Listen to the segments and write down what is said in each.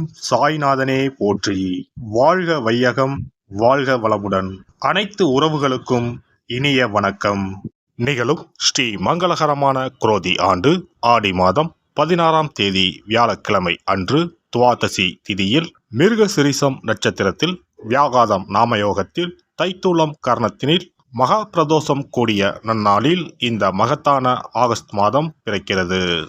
ஓம் சாய்நாதனே போற்றி. வாழ்க வையகம் வாழ்க வளமுடன். அனைத்து உறவுகளுக்கும் இனிய வணக்கம். நிகழும் ஸ்ரீ மங்களகரமான குரோதி ஆண்டு ஆடி மாதம் பதினாறாம் தேதி வியாழக்கிழமை அன்று துவாதசி திதியில் மிருகசிரிசம் நட்சத்திரத்தில் வியாகாதம் நாமயோகத்தில் தைத்துளம் கர்ணத்தினில் மகா பிரதோஷம் கூடிய நன்னாளில் இந்த மகத்தான ஆகஸ்ட் மாதம் பிறக்கிறது.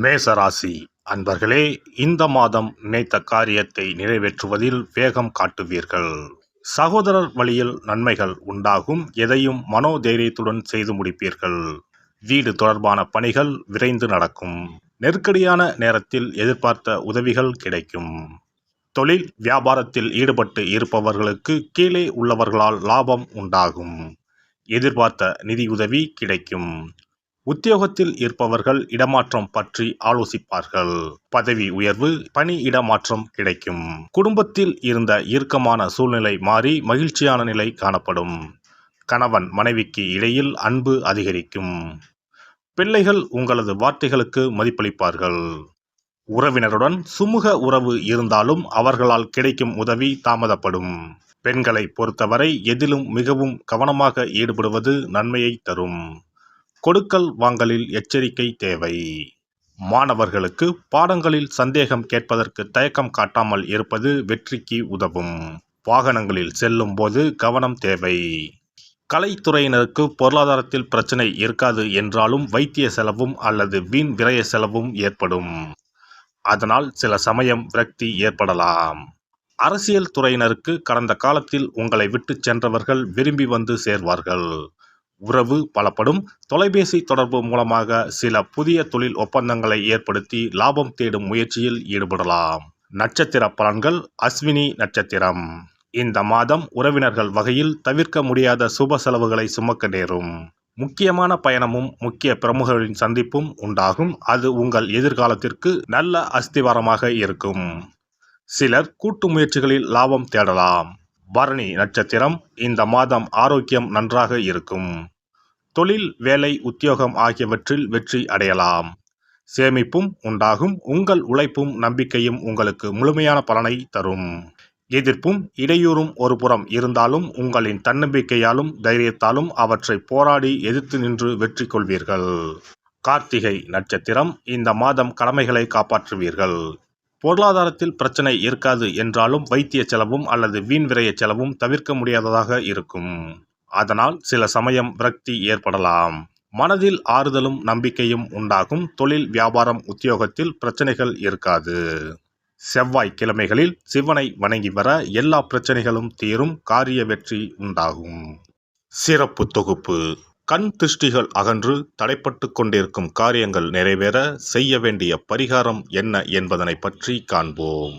மேசராசி அன்பர்களே இந்த மாதம் நினைத்த காரியத்தை நிறைவேற்றுவதில் வேகம் காட்டுவீர்கள். சகோதரர் வழியில் நன்மைகள் உண்டாகும் எதையும் மனோதைரியத்துடன் செய்து முடிப்பீர்கள். வீடு தொடர்பான பணிகள் விரைந்து நடக்கும். நெருக்கடியான நேரத்தில் எதிர்பார்த்த உதவிகள் கிடைக்கும். தொழில் வியாபாரத்தில் ஈடுபட்டு இருப்பவர்களுக்கு கீழே உள்ளவர்களால் லாபம் உண்டாகும். எதிர்பார்த்த நிதியுதவி கிடைக்கும். உத்தியோகத்தில் இருப்பவர்கள் இடமாற்றம் பற்றி ஆலோசிப்பார்கள். பதவி உயர்வு பணி இடமாற்றம் கிடைக்கும். குடும்பத்தில் இருந்த இறுக்கமான சூழ்நிலை மாறி மகிழ்ச்சியான நிலை காணப்படும். கணவன் மனைவிக்கு இடையில் அன்பு அதிகரிக்கும். பிள்ளைகள் உங்களது வார்த்தைகளுக்கு மதிப்பளிப்பார்கள். உறவினருடன் சுமூக உறவு இருந்தாலும் அவர்களால் கிடைக்கும் உதவி தாமதப்படும். பெண்களை பொறுத்தவரை எதிலும் மிகவும் கவனமாக ஈடுபடுவது நன்மையை தரும். கொடுக்கல் வாங்கலில் எச்சரிக்கை தேவை. மாணவர்களுக்கு பாடங்களில் சந்தேகம் கேட்பதற்கு தயக்கம் காட்டாமல் இருப்பது வெற்றிக்கு உதவும். வாகனங்களில் செல்லும் போது கவனம் தேவை. கலைத்துறையினருக்கு பொருளாதாரத்தில் பிரச்சனை இருக்காது என்றாலும் வைத்திய செலவும் அல்லது வீண் விரய செலவும் ஏற்படும். அதனால் சில சமயம் விரக்தி ஏற்படலாம். அரசியல் துறையினருக்கு கடந்த காலத்தில் உங்களை விட்டு சென்றவர்கள் விரும்பி வந்து சேர்வார்கள். உறவு பலப்படும். தொலைபேசி தொடர்பு மூலமாக சில புதிய தொழில் ஒப்பந்தங்களை ஏற்படுத்தி லாபம் தேடும் முயற்சியில் ஈடுபடலாம். நட்சத்திர பலன்கள் அஸ்வினி நட்சத்திரம். இந்த மாதம் உறவினர்கள் வகையில் தவிர்க்க முடியாத சுப செலவுகளை சுமக்க நேரும். முக்கியமான பயணமும் முக்கிய பிரமுகர்களின் சந்திப்பும் உண்டாகும். அது உங்கள் எதிர்காலத்திற்கு நல்ல அஸ்திவாரமாக இருக்கும். சிலர் கூட்டு முயற்சிகளில் லாபம் தேடலாம். பரணி நட்சத்திரம் இந்த மாதம் ஆரோக்கியம் நன்றாக இருக்கும். தொழில் வேலை உத்தியோகம் ஆகியவற்றில் வெற்றி அடையலாம். சேமிப்பும் உண்டாகும். உங்கள் உழைப்பும் நம்பிக்கையும் உங்களுக்கு முழுமையான பலனை தரும். எதிர்ப்பும் இடையூறும் ஒரு புறம் இருந்தாலும் உங்களின் தன்னம்பிக்கையாலும் தைரியத்தாலும் அவற்றை போராடி எதிர்த்து நின்று வெற்றி கொள்வீர்கள். கார்த்திகை நட்சத்திரம் இந்த மாதம் கடமைகளை காப்பாற்றுவீர்கள். பொருளாதாரத்தில் பிரச்சனை இருக்காது என்றாலும் வைத்திய செலவும் அல்லது வீண் விரைய செலவும் தவிர்க்க முடியாததாக இருக்கும். அதனால் சில சமயம் விரக்தி ஏற்படலாம். மனதில் ஆறுதலும் நம்பிக்கையும் உண்டாகும். தொழில் வியாபாரம் உத்தியோகத்தில் பிரச்சனைகள் இருக்காது. செவ்வாய் கிழமைகளில் சிவனை வணங்கி வர எல்லா பிரச்சனைகளும் தீரும். காரிய வெற்றி உண்டாகும். சிறப்பு தொகுப்பு. கண் திருஷ்டிகள் அகன்று தடைப்பட்டு கொண்டிருக்கும் காரியங்கள் நிறைவேற செய்ய வேண்டிய பரிகாரம் என்ன என்பதனை பற்றி காண்போம்.